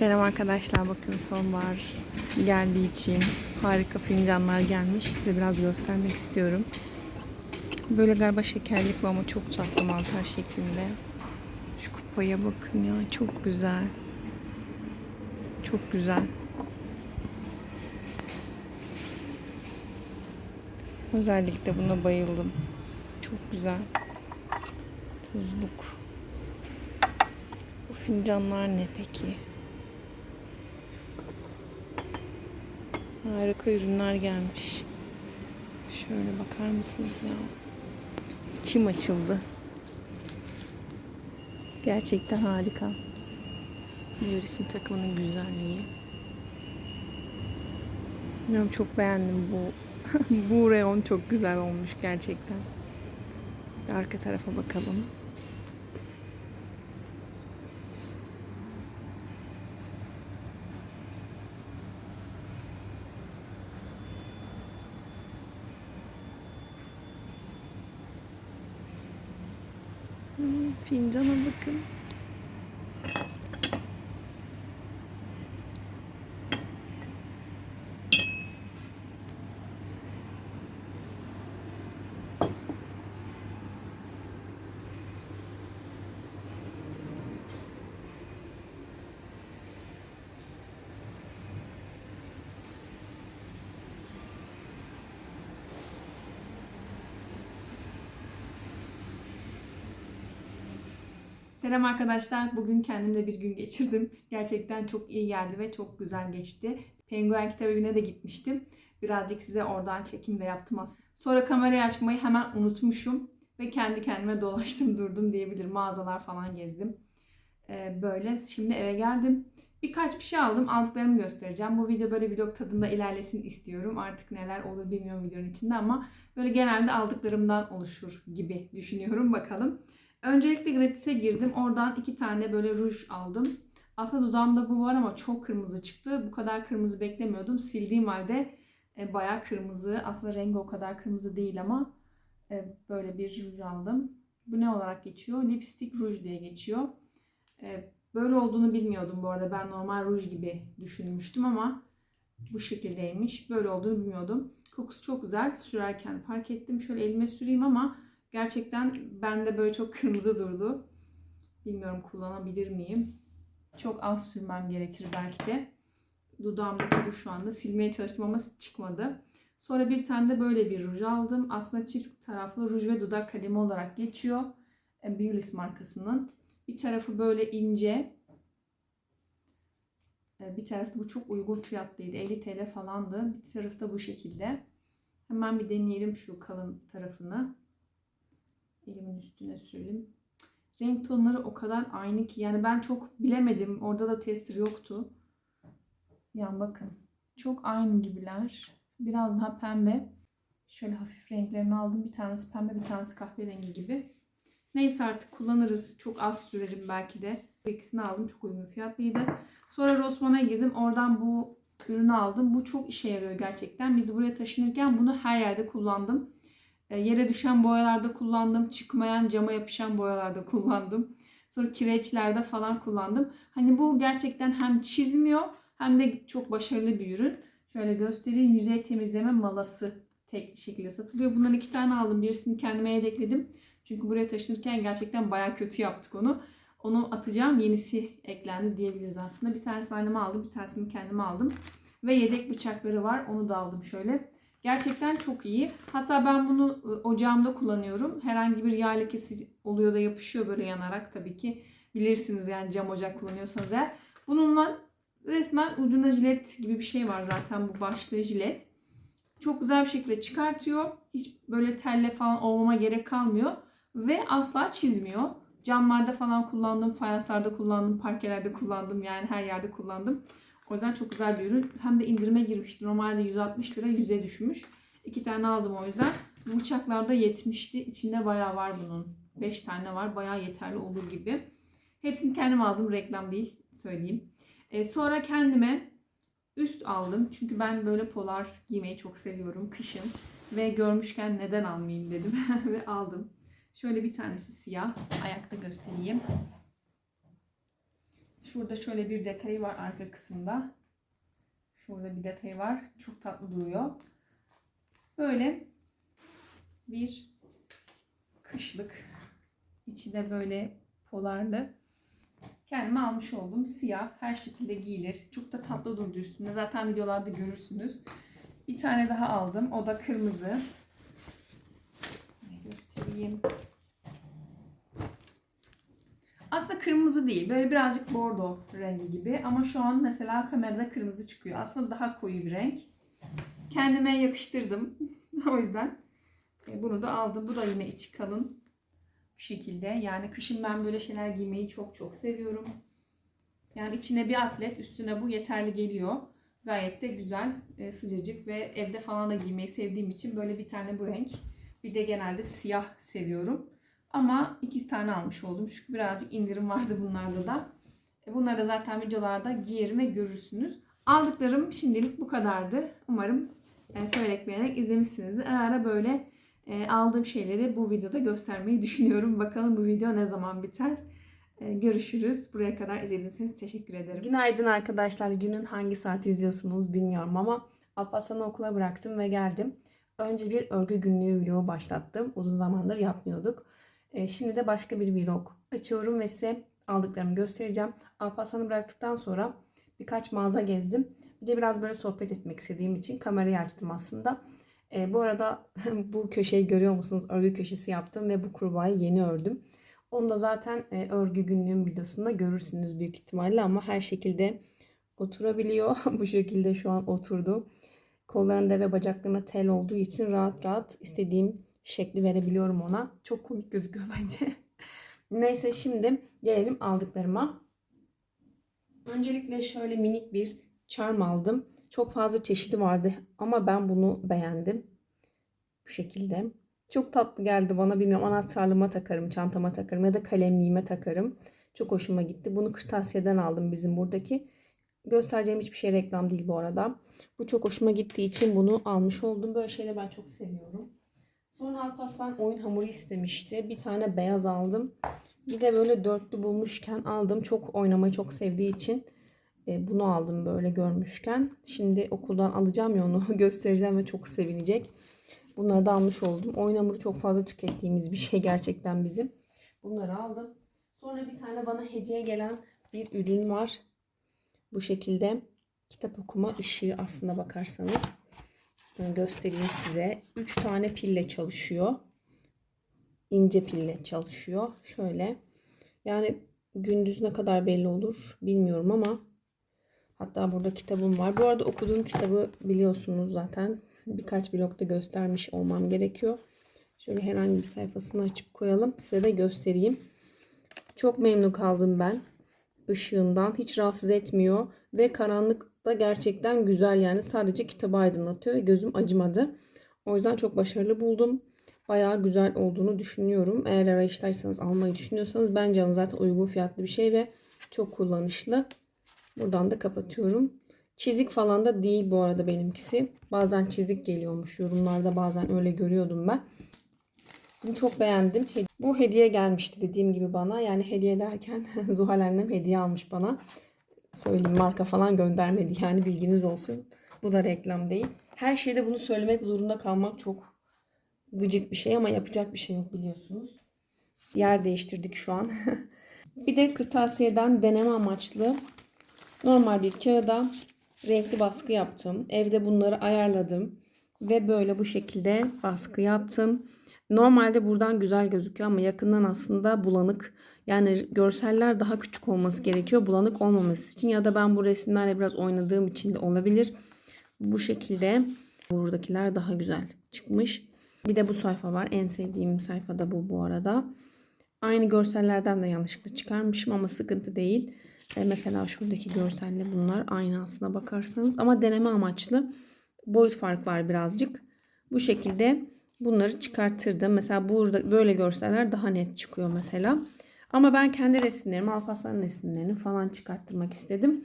Selam arkadaşlar. Bakın sonbahar geldiği için harika fincanlar gelmiş. Size biraz göstermek istiyorum. Böyle galiba şekerlik bu ama çok tatlı mantar şeklinde. Şu kupaya bakın ya. Çok güzel. Çok güzel. Özellikle buna bayıldım. Çok güzel. Tuzluk. Bu fincanlar ne peki? Harika ürünler gelmiş. Şöyle bakar mısınız ya? İçim açıldı. Gerçekten harika. Yöresim takımının güzelliği. Bilmiyorum çok beğendim bu. bu reyon çok güzel olmuş gerçekten. Arka tarafa bakalım. Fincana bakın. Selam arkadaşlar. Bugün kendimle bir gün geçirdim. Gerçekten çok iyi geldi ve çok güzel geçti. Penguen Kitap Evi'ne de gitmiştim. Birazcık size oradan çekim de yaptım aslında. Sonra kamerayı açmayı hemen unutmuşum. Ve kendi kendime dolaştım durdum diyebilirim. Mağazalar falan gezdim. Ee, böyle şimdi eve geldim. Birkaç bir şey aldım. Aldıklarımı göstereceğim. Bu video böyle vlog tadında ilerlesin istiyorum. Artık neler olur bilmiyorum videonun içinde ama böyle genelde aldıklarımdan oluşur gibi düşünüyorum. Bakalım. Öncelikle gratis'e girdim. Oradan iki tane böyle ruj aldım. Aslında dudağımda bu var ama çok kırmızı çıktı. Bu kadar kırmızı beklemiyordum. Sildiğim halde e, bayağı kırmızı. Aslında rengi o kadar kırmızı değil ama e, böyle bir ruj aldım. Bu ne olarak geçiyor? Lipstick ruj diye geçiyor. E, böyle olduğunu bilmiyordum bu arada. Ben normal ruj gibi düşünmüştüm ama bu şekildeymiş. Böyle olduğunu bilmiyordum. Kokusu çok güzel. Sürerken fark ettim. Şöyle elime süreyim ama Gerçekten bende böyle çok kırmızı durdu. Bilmiyorum kullanabilir miyim? Çok az sürmem gerekir belki de. Dudağımdaki bu şu anda silmeye çalıştım ama çıkmadı. Sonra bir tane de böyle bir ruj aldım. Aslında çift taraflı ruj ve dudak kalemi olarak geçiyor. E, Beulis markasının. Bir tarafı böyle ince. E, Bir tarafta bu çok uygun fiyatlıydı. 50 TL falandı. Bir tarafı da bu şekilde. Hemen bir deneyelim şu kalın tarafını elimin üstüne sürelim. Renk tonları o kadar aynı ki yani ben çok bilemedim. Orada da tester yoktu. Yani bakın çok aynı gibiler. Biraz daha pembe. Şöyle hafif renklerini aldım. Bir tanesi pembe bir tanesi kahverengi gibi. Neyse artık kullanırız. Çok az sürerim belki de. Bu ikisini aldım. Çok uygun fiyatlıydı. Sonra Rossmann'a girdim. Oradan bu ürünü aldım. Bu çok işe yarıyor gerçekten. Biz buraya taşınırken bunu her yerde kullandım. E, Yere düşen boyalarda kullandım. Çıkmayan cama yapışan boyalarda kullandım. Sonra kireçlerde falan kullandım. Hani bu gerçekten hem çizmiyor hem de çok başarılı bir ürün. Şöyle göstereyim. Yüzey temizleme malası tek şekilde satılıyor. Bundan iki tane aldım. Birisini kendime yedekledim. Çünkü buraya taşınırken gerçekten baya kötü yaptık onu. Onu atacağım. Yenisi eklendi diyebiliriz aslında. Bir tanesini anneme aldım. Bir tanesini kendime aldım. Ve yedek bıçakları var. Onu da aldım şöyle. Gerçekten çok iyi. Hatta ben bunu e, ocağımda kullanıyorum. Herhangi bir yağ lekesi oluyor da yapışıyor böyle yanarak tabii ki. Bilirsiniz yani cam ocak kullanıyorsanız eğer. Bununla resmen ucuna jilet gibi bir şey var zaten bu başlığı jilet. Çok güzel bir şekilde çıkartıyor. Hiç böyle telle falan olmama gerek kalmıyor. Ve asla çizmiyor. Camlarda falan kullandım, fayanslarda kullandım, parkelerde kullandım. Yani her yerde kullandım. O yüzden çok güzel bir ürün. Hem de indirime girmişti. Normalde 160 lira 100'e düşmüş. İki tane aldım o yüzden. Bıçaklarda 70'ti. İçinde bayağı var bunun. 5 tane var. Bayağı yeterli olur gibi. Hepsini kendim aldım. Reklam değil söyleyeyim. Ee, sonra kendime üst aldım. Çünkü ben böyle polar giymeyi çok seviyorum kışın. Ve görmüşken neden almayayım dedim. Ve aldım. Şöyle bir tanesi siyah. Ayakta göstereyim. Şurada şöyle bir detayı var arka kısımda. Şurada bir detayı var. Çok tatlı duruyor. Böyle bir kışlık. İçi de böyle polarlı. Kendime almış oldum. Siyah. Her şekilde giyilir. Çok da tatlı durdu üstünde. Zaten videolarda görürsünüz. Bir tane daha aldım. O da kırmızı. Göstereyim. Aslında kırmızı değil. Böyle birazcık bordo rengi gibi. Ama şu an mesela kamerada kırmızı çıkıyor. Aslında daha koyu bir renk. Kendime yakıştırdım. o yüzden e, bunu da aldım. Bu da yine içi kalın. Bu şekilde. Yani kışın ben böyle şeyler giymeyi çok çok seviyorum. Yani içine bir atlet, üstüne bu yeterli geliyor. Gayet de güzel, e, sıcacık ve evde falan da giymeyi sevdiğim için böyle bir tane bu renk. Bir de genelde siyah seviyorum. Ama iki tane almış oldum. Çünkü birazcık indirim vardı bunlarda da. E, Bunları da zaten videolarda giyerim ve görürsünüz. Aldıklarım şimdilik bu kadardı. Umarım severek beğenerek izlemişsinizdir. Ara ara böyle e, aldığım şeyleri bu videoda göstermeyi düşünüyorum. Bakalım bu video ne zaman biter. E, Görüşürüz. Buraya kadar izlediyseniz teşekkür ederim. Günaydın arkadaşlar. Günün hangi saati izliyorsunuz bilmiyorum ama Alparslan'ı okula bıraktım ve geldim. Önce bir örgü günlüğü vlogu başlattım. Uzun zamandır yapmıyorduk. E, Şimdi de başka bir vlog açıyorum ve size aldıklarımı göstereceğim. Alparslan'ı bıraktıktan sonra birkaç mağaza gezdim. Bir de biraz böyle sohbet etmek istediğim için kamerayı açtım aslında. E, bu arada bu köşeyi görüyor musunuz? Örgü köşesi yaptım ve bu kurbağayı yeni ördüm. Onu da zaten e, örgü günlüğüm videosunda görürsünüz büyük ihtimalle ama her şekilde oturabiliyor. bu şekilde şu an oturdu. Kollarında ve bacaklarında tel olduğu için rahat rahat istediğim şekli verebiliyorum ona. Çok komik gözüküyor bence. Neyse şimdi gelelim aldıklarıma. Öncelikle şöyle minik bir charm aldım. Çok fazla çeşidi vardı ama ben bunu beğendim. Bu şekilde. Çok tatlı geldi bana. Bilmiyorum anahtarlığıma takarım, çantama takarım ya da kalemliğime takarım. Çok hoşuma gitti. Bunu kırtasiyeden aldım bizim buradaki. Göstereceğim hiçbir şey reklam değil bu arada. Bu çok hoşuma gittiği için bunu almış oldum. Böyle şeyleri ben çok seviyorum. Sonra Alparslan oyun hamuru istemişti. Bir tane beyaz aldım. Bir de böyle dörtlü bulmuşken aldım. Çok oynamayı çok sevdiği için e, bunu aldım böyle görmüşken. Şimdi okuldan alacağım ya onu göstereceğim ve çok sevinecek. Bunları da almış oldum. Oyun hamuru çok fazla tükettiğimiz bir şey gerçekten bizim. Bunları aldım. Sonra bir tane bana hediye gelen bir ürün var. Bu şekilde kitap okuma ışığı aslında bakarsanız. Göstereyim size. 3 tane pille çalışıyor. İnce pille çalışıyor. Şöyle. Yani gündüz ne kadar belli olur bilmiyorum ama hatta burada kitabım var. Bu arada okuduğum kitabı biliyorsunuz zaten. Birkaç blokta göstermiş olmam gerekiyor. Şöyle herhangi bir sayfasını açıp koyalım. Size de göstereyim. Çok memnun kaldım ben ışığından. Hiç rahatsız etmiyor ve karanlıkta gerçekten güzel yani sadece kitabı aydınlatıyor ve gözüm acımadı. O yüzden çok başarılı buldum. Bayağı güzel olduğunu düşünüyorum. Eğer arayıştaysanız almayı düşünüyorsanız bence alın. zaten uygun fiyatlı bir şey ve çok kullanışlı. Buradan da kapatıyorum. Çizik falan da değil bu arada benimkisi. Bazen çizik geliyormuş yorumlarda bazen öyle görüyordum ben. Bunu çok beğendim. Bu hediye gelmişti dediğim gibi bana. Yani hediye derken Zuhal annem hediye almış bana. Söyleyeyim marka falan göndermedi. Yani bilginiz olsun. Bu da reklam değil. Her şeyde bunu söylemek zorunda kalmak çok gıcık bir şey ama yapacak bir şey yok biliyorsunuz. Yer değiştirdik şu an. bir de kırtasiyeden deneme amaçlı normal bir kağıda renkli baskı yaptım. Evde bunları ayarladım. Ve böyle bu şekilde baskı yaptım. Normalde buradan güzel gözüküyor ama yakından aslında bulanık. Yani görseller daha küçük olması gerekiyor bulanık olmaması için ya da ben bu resimlerle biraz oynadığım için de olabilir. Bu şekilde buradakiler daha güzel çıkmış. Bir de bu sayfa var. En sevdiğim sayfa da bu bu arada. Aynı görsellerden de yanlışlıkla çıkarmışım ama sıkıntı değil. E mesela şuradaki görselle bunlar aynı aslına bakarsanız. Ama deneme amaçlı boyut fark var birazcık. Bu şekilde bunları çıkarttırdım. Mesela burada böyle görseller daha net çıkıyor mesela. Ama ben kendi resimlerimi, Alparslan'ın resimlerini falan çıkarttırmak istedim.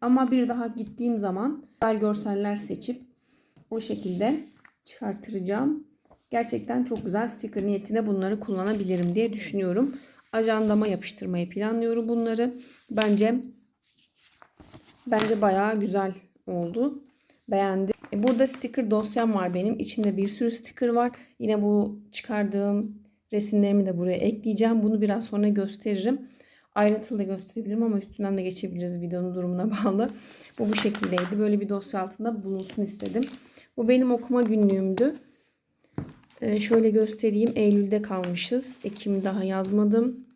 Ama bir daha gittiğim zaman güzel görseller seçip o şekilde çıkarttıracağım. Gerçekten çok güzel sticker niyetine bunları kullanabilirim diye düşünüyorum. Ajandama yapıştırmayı planlıyorum bunları. Bence Bence bayağı güzel oldu. Beğendim. E, Burada sticker dosyam var benim. İçinde bir sürü sticker var. Yine bu çıkardığım resimlerimi de buraya ekleyeceğim. Bunu biraz sonra gösteririm. Ayrıntılı da gösterebilirim ama üstünden de geçebiliriz videonun durumuna bağlı. Bu bu şekildeydi. Böyle bir dosya altında bulunsun istedim. Bu benim okuma günlüğümdü. Ee, şöyle göstereyim. Eylül'de kalmışız. Ekim'i daha yazmadım.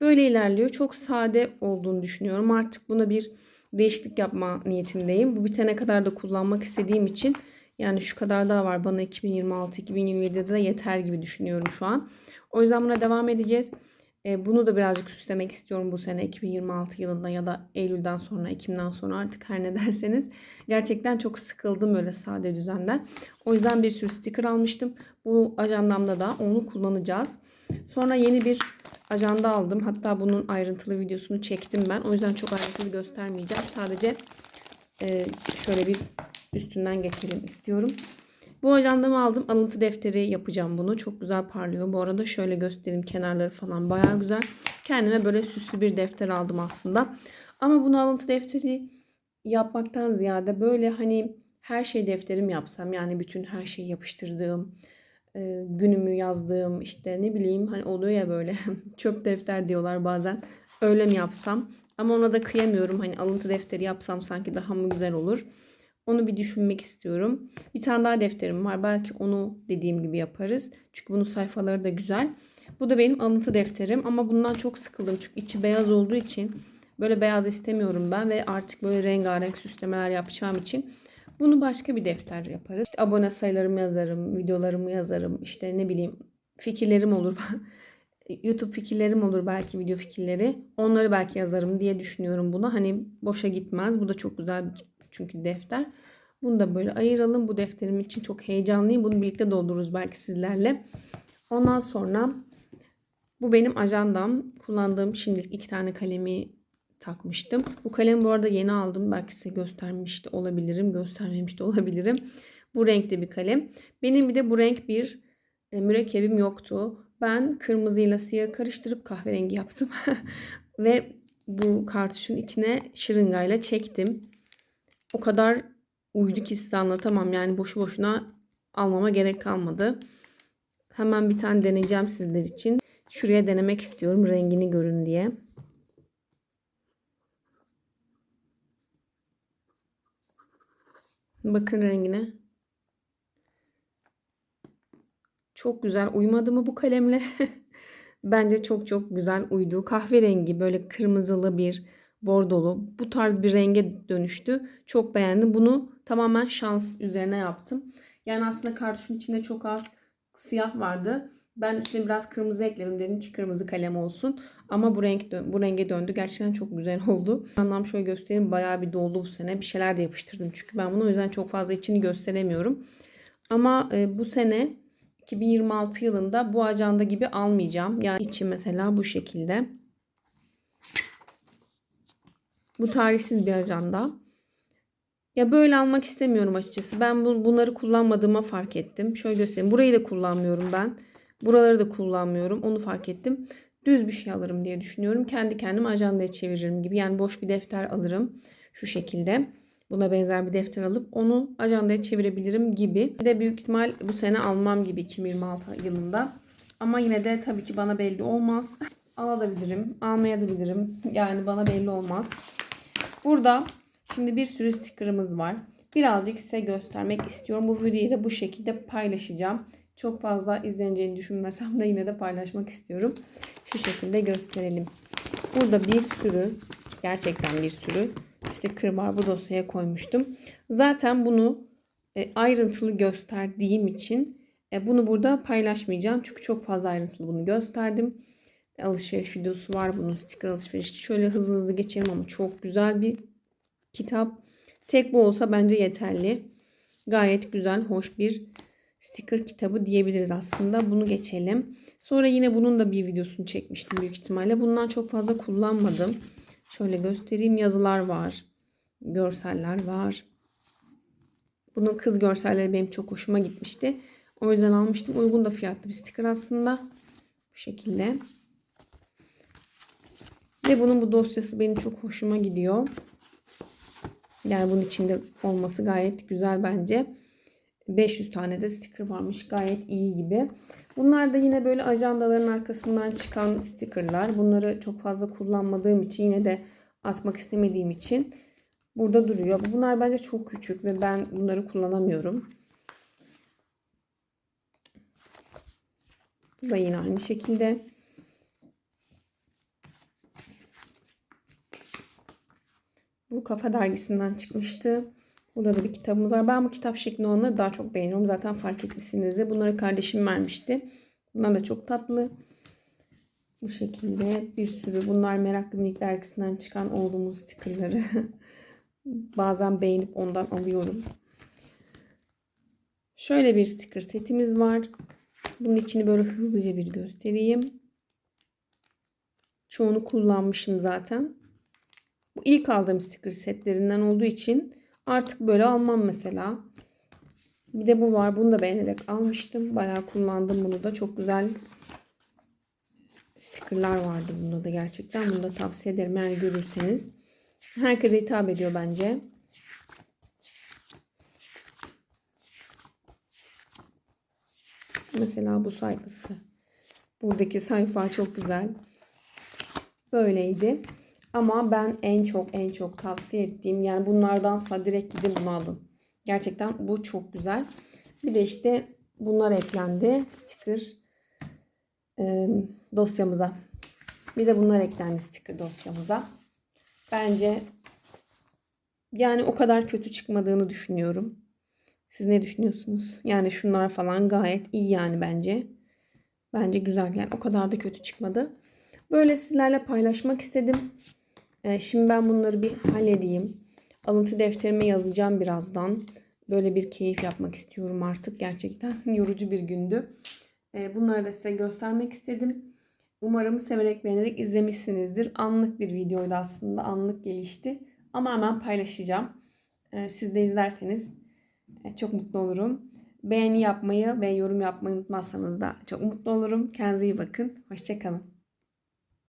Böyle ilerliyor. Çok sade olduğunu düşünüyorum. Artık buna bir değişiklik yapma niyetindeyim. Bu bitene kadar da kullanmak istediğim için yani şu kadar daha var. Bana 2026-2027'de de yeter gibi düşünüyorum şu an. O yüzden buna devam edeceğiz. E, bunu da birazcık süslemek istiyorum bu sene 2026 yılında ya da Eylül'den sonra, Ekim'den sonra artık her ne derseniz. Gerçekten çok sıkıldım öyle sade düzenden. O yüzden bir sürü sticker almıştım. Bu ajandamda da onu kullanacağız. Sonra yeni bir ajanda aldım. Hatta bunun ayrıntılı videosunu çektim ben. O yüzden çok ayrıntılı göstermeyeceğim. Sadece e, şöyle bir üstünden geçelim istiyorum. Bu ajandamı aldım. Alıntı defteri yapacağım bunu. Çok güzel parlıyor. Bu arada şöyle göstereyim. Kenarları falan baya güzel. Kendime böyle süslü bir defter aldım aslında. Ama bunu alıntı defteri yapmaktan ziyade böyle hani her şey defterim yapsam. Yani bütün her şeyi yapıştırdığım, e, günümü yazdığım işte ne bileyim hani oluyor ya böyle çöp defter diyorlar bazen. Öyle mi yapsam? Ama ona da kıyamıyorum. Hani alıntı defteri yapsam sanki daha mı güzel olur. Onu bir düşünmek istiyorum. Bir tane daha defterim var. Belki onu dediğim gibi yaparız. Çünkü bunun sayfaları da güzel. Bu da benim alıntı defterim ama bundan çok sıkıldım. Çünkü içi beyaz olduğu için böyle beyaz istemiyorum ben ve artık böyle rengarenk süslemeler yapacağım için bunu başka bir defter yaparız. İşte abone sayılarımı yazarım, videolarımı yazarım. İşte ne bileyim fikirlerim olur. YouTube fikirlerim olur belki video fikirleri. Onları belki yazarım diye düşünüyorum buna. Hani boşa gitmez. Bu da çok güzel bir çünkü defter. Bunu da böyle ayıralım. Bu defterim için çok heyecanlıyım. Bunu birlikte doldururuz belki sizlerle. Ondan sonra bu benim ajandam. Kullandığım şimdilik iki tane kalemi takmıştım. Bu kalemi bu arada yeni aldım. Belki size göstermiş de olabilirim. Göstermemiş de olabilirim. Bu renkte bir kalem. Benim bir de bu renk bir e, mürekkebim yoktu. Ben kırmızıyla siyah karıştırıp kahverengi yaptım. Ve bu kartuşun içine şırıngayla çektim o kadar uydu ki size anlatamam. Yani boşu boşuna almama gerek kalmadı. Hemen bir tane deneyeceğim sizler için. Şuraya denemek istiyorum rengini görün diye. Bakın rengine. Çok güzel. Uymadı mı bu kalemle? Bence çok çok güzel uydu. Kahverengi böyle kırmızılı bir bordolu bu tarz bir renge dönüştü. Çok beğendim. Bunu tamamen şans üzerine yaptım. Yani aslında kartuşun içinde çok az siyah vardı. Ben üstüne biraz kırmızı ekledim. Dedim ki kırmızı kalem olsun. Ama bu renk bu renge döndü. Gerçekten çok güzel oldu. Anlam şöyle göstereyim. Bayağı bir doldu bu sene. Bir şeyler de yapıştırdım. Çünkü ben bunu o yüzden çok fazla içini gösteremiyorum. Ama e, bu sene 2026 yılında bu ajanda gibi almayacağım. Yani içi mesela bu şekilde. Bu tarihsiz bir ajanda. Ya böyle almak istemiyorum açıkçası. Ben bu, bunları kullanmadığıma fark ettim. Şöyle göstereyim. Burayı da kullanmıyorum ben. Buraları da kullanmıyorum. Onu fark ettim. Düz bir şey alırım diye düşünüyorum. Kendi kendime ajandaya çeviririm gibi. Yani boş bir defter alırım. Şu şekilde. Buna benzer bir defter alıp onu ajandaya çevirebilirim gibi. Bir de büyük ihtimal bu sene almam gibi 2026 yılında. Ama yine de tabii ki bana belli olmaz. Alabilirim, almayabilirim. Yani bana belli olmaz. Burada şimdi bir sürü sticker'ımız var. Birazcık size göstermek istiyorum. Bu videoyu da bu şekilde paylaşacağım. Çok fazla izleneceğini düşünmesem de yine de paylaşmak istiyorum. Şu şekilde gösterelim. Burada bir sürü, gerçekten bir sürü sticker var. Bu dosyaya koymuştum. Zaten bunu e, ayrıntılı gösterdiğim için e, bunu burada paylaşmayacağım. Çünkü çok fazla ayrıntılı bunu gösterdim alışveriş videosu var bunun sticker alışverişi. Şöyle hızlı hızlı geçelim ama çok güzel bir kitap. Tek bu olsa bence yeterli. Gayet güzel, hoş bir sticker kitabı diyebiliriz aslında. Bunu geçelim. Sonra yine bunun da bir videosunu çekmiştim büyük ihtimalle. Bundan çok fazla kullanmadım. Şöyle göstereyim. Yazılar var. Görseller var. Bunun kız görselleri benim çok hoşuma gitmişti. O yüzden almıştım. Uygun da fiyatlı bir sticker aslında. Bu şekilde. Ve bunun bu dosyası benim çok hoşuma gidiyor. Yani bunun içinde olması gayet güzel bence. 500 tane de sticker varmış. Gayet iyi gibi. Bunlar da yine böyle ajandaların arkasından çıkan stickerlar. Bunları çok fazla kullanmadığım için yine de atmak istemediğim için burada duruyor. Bunlar bence çok küçük ve ben bunları kullanamıyorum. Bu da yine aynı şekilde. Bu Kafa Dergisi'nden çıkmıştı. Burada da bir kitabımız var. Ben bu kitap şeklinde olanları daha çok beğeniyorum. Zaten fark etmişsinizdir. Bunları kardeşim vermişti. Bunlar da çok tatlı. Bu şekilde bir sürü. Bunlar Meraklı Minik Dergisi'nden çıkan oğlumun stickerları. Bazen beğenip ondan alıyorum. Şöyle bir sticker setimiz var. Bunun içini böyle hızlıca bir göstereyim. Çoğunu kullanmışım zaten. Bu ilk aldığım sticker setlerinden olduğu için artık böyle almam mesela. Bir de bu var. Bunu da beğenerek almıştım. Bayağı kullandım bunu da. Çok güzel stickerlar vardı bunda da gerçekten. Bunu da tavsiye ederim eğer görürseniz. Herkese hitap ediyor bence. Mesela bu sayfası. Buradaki sayfa çok güzel. Böyleydi. Ama ben en çok en çok tavsiye ettiğim yani bunlardansa direkt gidin bunu alın. Gerçekten bu çok güzel. Bir de işte bunlar eklendi. Sticker e, dosyamıza. Bir de bunlar eklendi sticker dosyamıza. Bence yani o kadar kötü çıkmadığını düşünüyorum. Siz ne düşünüyorsunuz? Yani şunlar falan gayet iyi yani bence. Bence güzel yani o kadar da kötü çıkmadı. Böyle sizlerle paylaşmak istedim. Ee, şimdi ben bunları bir halledeyim. Alıntı defterime yazacağım birazdan. Böyle bir keyif yapmak istiyorum artık. Gerçekten yorucu bir gündü. Ee, bunları da size göstermek istedim. Umarım severek beğenerek izlemişsinizdir. Anlık bir videoydu aslında. Anlık gelişti. Ama hemen paylaşacağım. Ee, siz de izlerseniz e, çok mutlu olurum. Beğeni yapmayı ve yorum yapmayı unutmazsanız da çok mutlu olurum. Kendinize iyi bakın. Hoşçakalın.